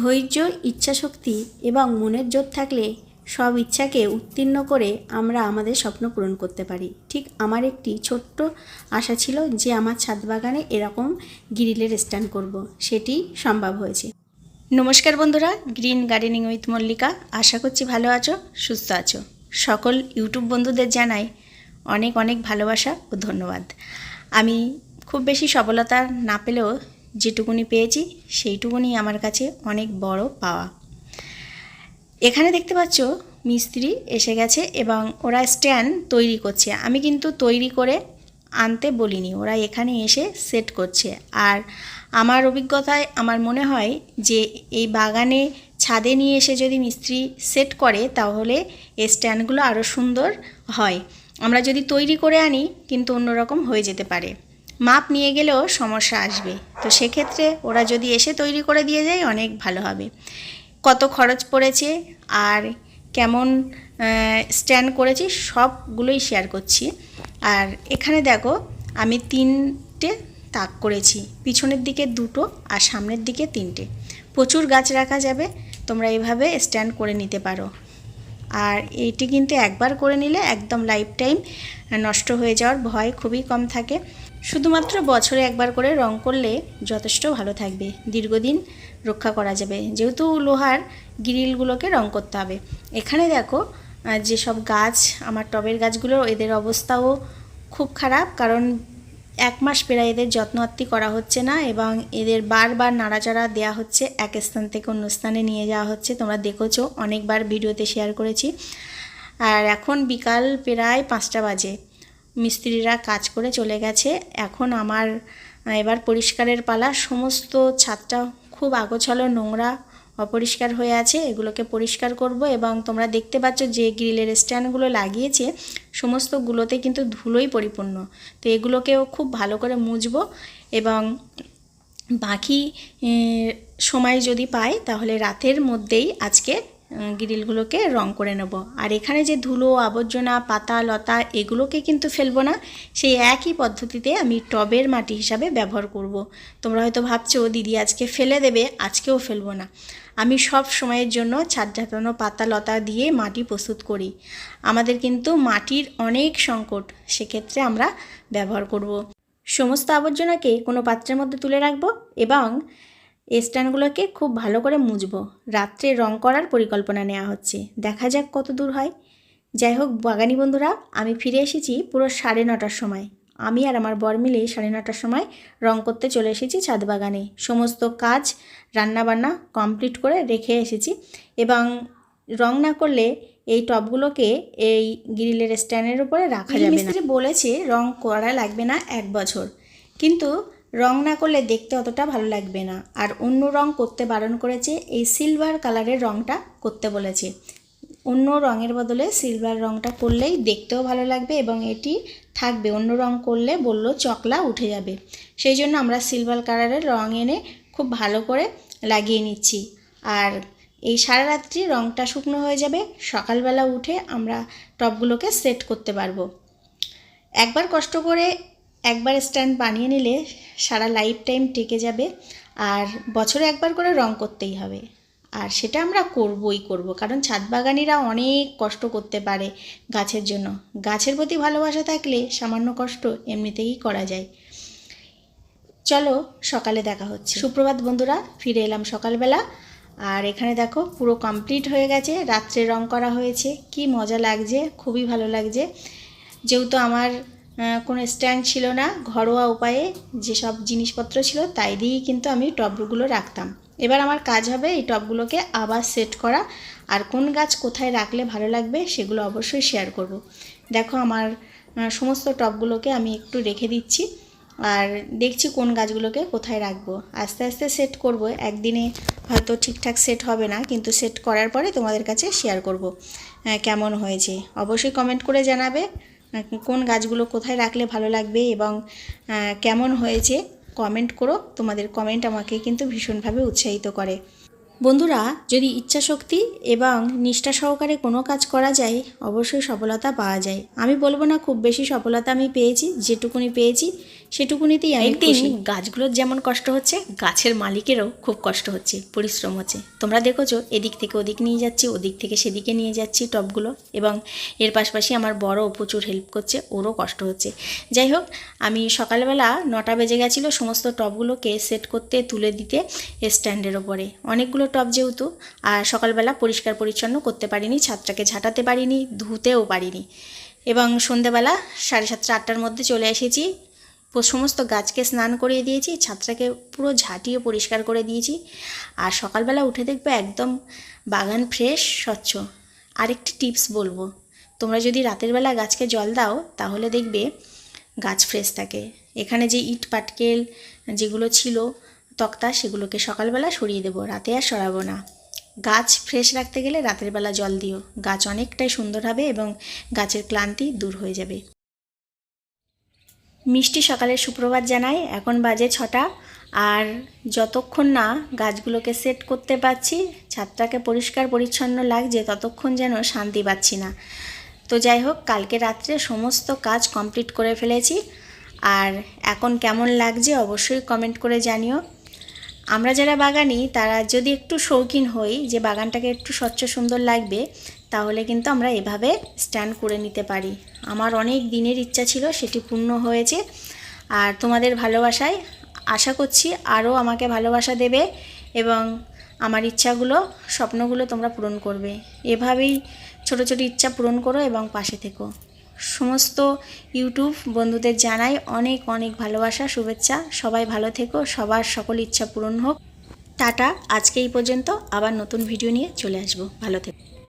ধৈর্য, ইচ্ছাশক্তি এবং মনের জোর থাকলে সব ইচ্ছাকে উত্তীর্ণ করে আমরা আমাদের স্বপ্ন পূরণ করতে পারি। ঠিক আমার একটি ছোট্ট আশা ছিল যে আমার ছাদ বাগানে এরকম গ্রিলের স্ট্যান্ড করব। সেটি সম্ভব হয়েছে। নমস্কার বন্ধুরা, গ্রিন গার্ডেনিং উইথ মল্লিকা। আশা করছি ভালো আছো, সুস্থ আছো। সকল ইউটিউব বন্ধুদের জানাই অনেক অনেক ভালোবাসা ও ধন্যবাদ। আমি খুব বেশি সফলতা না পেলেও যেটুকুনি পেয়েছি, সেইটুকুনি আমার কাছে অনেক বড় পাওয়া। এখানে দেখতে পাচ্ছ, মিস্ত্রি এসে গেছে এবং ওরা স্ট্যান্ড তৈরি করছে। আমি কিন্তু তৈরি করে আনতে বলিনি, ওরা এখানে এসে সেট করছে। আর আমার অভিজ্ঞতায় আমার মনে হয় যে এই বাগানে ছাদে নিয়ে এসে যদি মিস্ত্রি সেট করে, তাহলে এই স্ট্যান্ডগুলো আরও সুন্দর হয়। আমরা যদি তৈরি করে আনি, কিন্তু অন্যরকম হয়ে যেতে পারে। মাপ নিয়ে গেলেও সমস্যা আসবে। তো সেক্ষেত্রে ওরা যদি এসে তৈরি করে দিয়ে যায়, অনেক ভালো হবে। কত খরচ পড়েছে আর কেমন স্ট্যান্ড করেছি সবগুলোই শেয়ার করছি। আর এখানে দেখো, আমি তিনটে তাক করেছি। পিছনের দিকে দুটো আর সামনের দিকে তিনটে। প্রচুর গাছ রাখা যাবে, তোমরা এভাবে স্ট্যান্ড করে নিতে পারো। আর এইটি কিন্তু একবার করে নিলে একদম লাইফ টাইম নষ্ট হয়ে যাওয়ার ভয় খুবই কম থাকে। শুধুমাত্র বছরে একবার করে রং করলে যথেষ্ট ভালো থাকবে। দীর্ঘদিন রক্ষা করা যাবে। যেহেতু লোহার গ্রিলগুলোকে রং করতে হবে। এখানে দেখো যেসব গাছ, আমার টবের গাছগুলো, এদের অবস্থাও খুব খারাপ, কারণ এক মাস প্রায় এদের যত্ন আত্তি করা হচ্ছে না এবং এদের বারবার নাড়াচাড়া দেওয়া হচ্ছে। এক স্থান থেকে অন্য স্থানে নিয়ে যাওয়া হচ্ছে। তোমরা দেখেছ, অনেকবার ভিডিওতে শেয়ার করেছি। আর এখন বিকাল প্রায় পাঁচটা বাজে। মিস্ত্রিরা কাজ করে চলে গেছে। এখন আমার এবার পরিষ্কারের পালা। সমস্ত ছাদটা খুব আগোছালো, নোংরা, অপরিষ্কার হয়ে আছে। এগুলোকে পরিষ্কার করব এবং তোমরা দেখতে পাচ্ছ যে গ্রিলের স্ট্যান্ডগুলো লাগিয়েছে, সমস্তগুলোতে কিন্তু ধুলোই পরিপূর্ণ। তো এগুলোকেও খুব ভালো করে মুছবো এবং বাকি সময় যদি পাই তাহলে রাতের মধ্যেই আজকে গ্রিলগুলোকে রং করে নেব আর এখানে যে ধুলো, আবর্জনা, পাতা, লতা, এগুলোকে কিন্তু ফেলব না সেই একই পদ্ধতিতে আমি টবের মাটি হিসাবে ব্যবহার করব। তোমরা হয়তো ভাবছ, দিদি আজকে ফেলে দেবে, আজকেও ফেলব না আমি সব সময়ের জন্য ছাদ ঝাঁটানো পাতা, লতা দিয়ে মাটি প্রস্তুত করি আমাদের কিন্তু মাটির অনেক সংকট, সেক্ষেত্রে আমরা ব্যবহার করব। সমস্ত আবর্জনাকে কোনো পাত্রের মধ্যে তুলে রাখব এবং স্ট্যান্ডগুলোকে খুব ভালো করে মুছবো। রাত্রে রং করার পরিকল্পনা নেওয়া হচ্ছে। দেখা যাক কত দূর হয়। যাই হোক, বাগানি বন্ধুরা, আমি ফিরে এসেছি পুরো সাড়ে নটার সময়। আমি আর আমার বর মিলে সাড়ে নটার সময় রং করতে চলে এসেছি ছাদ বাগানে। সমস্ত কাজ, রান্নাবান্না কমপ্লিট করে রেখে এসেছি এবং রং না করলে এই টবগুলোকে এই গ্রিলের স্ট্যান্ডের উপরে রাখা যাবে বলেছে রং করা লাগবে না এক বছর। কিন্তু রং না করলে দেখতে অতটা ভালো লাগবে না। আর অন্য রং করতে বারণ করেছে, এই সিলভার কালারের রংটা করতে বলেছে। অন্য রঙের বদলে সিলভার রংটা করলেই দেখতেও ভালো লাগবে এবং এটি থাকবে। অন্য রং করলে বলল, চকলা উঠে যাবে। সেই জন্য আমরা সিলভার কালারের রং এনে খুব ভালো করে লাগিয়ে নিচ্ছি। আর এই সারা রাত্রি রংটা শুকনো হয়ে যাবে। সকালবেলা উঠে আমরা টবগুলোকে সেট করতে পারব। একবার কষ্ট করে একবার স্ট্যান্ড বানিয়ে নিলে সারা লাইফ টাইম টেকে যাবে আর বছরে একবার করে রং করতেই হবে। আর সেটা আমরা করবই করব, কারণ ছাদ বাগানিরা অনেক কষ্ট করতে পারে গাছের জন্য। গাছের প্রতি ভালোবাসা থাকলে সামান্য কষ্ট এমনিতেই করা যায়। চলো সকালে দেখা হচ্ছে। সুপ্রভাত বন্ধুরা, ফিরে এলাম সকালবেলা। আর এখানে দেখো পুরো কমপ্লিট হয়ে গেছে, রাত্রে রং করা হয়েছে। কি মজা লাগছে, খুবই ভালো লাগছে। যেহেতু আমার কোনো স্ট্যান্ড ছিল না, ঘরোয়া উপায়ে যেসব জিনিসপত্র ছিল তাই দিয়েই কিন্তু আমি টবগুলো রাখতাম। এবার আমার কাজ হবে এই টবগুলোকে আবার সেট করা, আর কোন গাছ কোথায় রাখলে ভালো লাগবে সেগুলো অবশ্যই শেয়ার করব। দেখো আমার সমস্ত টবগুলোকে আমি একটু রেখে দিচ্ছি, আর দেখছি কোন গাছগুলোকে কোথায় রাখব। আস্তে আস্তে সেট করব, একদিনে হয়তো ঠিকঠাক সেট হবে না, কিন্তু সেট করার পরে তোমাদের কাছে শেয়ার করব কেমন হয়েছে। অবশ্যই কমেন্ট করে জানাবে। কোন গাছগুলো কোথায় রাখলে ভালো লাগবে এবং কেমন হয়েছে কমেন্ট করো। তোমাদের কমেন্ট আমাকে কিন্তু ভীষণভাবে উৎসাহিত করে। বন্ধুরা, যদি ইচ্ছা শক্তি এবং নিষ্ঠা সহকারে কোনো কাজ করা যায়, অবশ্যই সফলতা পাওয়া যায়। আমি বলব না খুব বেশি সফলতা আমি পেয়েছি, যেটুকুনি পেয়েছি। সেটুকুনিতেই আমি একদিন গাছগুলোর যেমন কষ্ট হচ্ছে গাছের মালিকেরও খুব কষ্ট হচ্ছে পরিশ্রম হচ্ছে। তোমরা দেখেছ এদিক থেকে ওদিক নিয়ে যাচ্ছি ওদিক থেকে সেদিকে নিয়ে যাচ্ছি টবগুলো এবং এর পাশাপাশি আমার বড় প্রচুর হেল্প করছে ওরও কষ্ট হচ্ছে। যাই হোক আমি সকালবেলা নটা বেজে গেছিল সমস্ত টবগুলোকে সেট করতে তুলে দিতে স্ট্যান্ডের ওপরে। অনেকগুলো টব যেহেতু আর সকালবেলা পরিষ্কার পরিচ্ছন্ন করতে পারিনি ছাদটাকে ঝাঁটাতে পারিনি ধুতেও পারিনি। এবং সন্ধেবেলা সাড়ে সাতটা আটটার মধ্যে চলে এসেছি সমস্ত গাছকে স্নান করিয়ে দিয়েছি ছাদটাকে পুরো ঝাঁটিয়ে পরিষ্কার করে দিয়েছি। আর সকালবেলা উঠে দেখবে একদম বাগান ফ্রেশ স্বচ্ছ। আরেকটি টিপস বলব, তোমরা যদি রাতের বেলা গাছকে জল দাও, তাহলে দেখবে গাছ ফ্রেশ থাকে। এখানে যে ইট পাটকেল যেগুলো ছিল, তক্তা, সেগুলোকে সকালবেলা সরিয়ে দেবো, রাতে আর সরাবো না। গাছ ফ্রেশ রাখতে গেলে রাতের বেলা জল দিও। গাছ অনেকটাই সুন্দর হবে এবং গাছের ক্লান্তি দূর হয়ে যাবে। মিষ্টি সকালের সুপ্রভাত জানাই। এখন বাজে ছটা। আর যতক্ষণ না গাছগুলোকে সেট করতে পারছি, ছাদটাকে পরিষ্কার পরিচ্ছন্ন লাগছে, ততক্ষণ যেন শান্তি পাচ্ছি না। তো যাই হোক, কালকে রাত্রে সমস্ত কাজ কমপ্লিট করে ফেলেছি। আর এখন কেমন লাগছে অবশ্যই কমেন্ট করে জানিও। আমরা যারা বাগানি, তারা যদি একটু শৌখিন হই, যে বাগানটাকে একটু স্বচ্ছ সুন্দর লাগবে তাহলে কিন্তু আমরা এভাবে স্ট্যান্ড করে নিতে পারি। আমার অনেক দিনের ইচ্ছা ছিল সেটি পূর্ণ হয়েছে। আর তোমাদের ভালোবাসায় আশা করছি আরও আমাকে ভালোবাসা দেবে এবং আমার ইচ্ছাগুলো, স্বপ্নগুলো তোমরা পূরণ করবে। এভাবেই ছোট ছোট ইচ্ছা পূরণ করো এবং পাশে থেকো। সমস্ত ইউটিউব বন্ধুদের জানাই অনেক অনেক ভালোবাসা, শুভেচ্ছা। সবাই ভালো থেকো, সবার সকল ইচ্ছা পূরণ হোক। টাটা, আজকে এই পর্যন্ত। আবার নতুন ভিডিও নিয়ে চলে আসব। ভালো থেকো।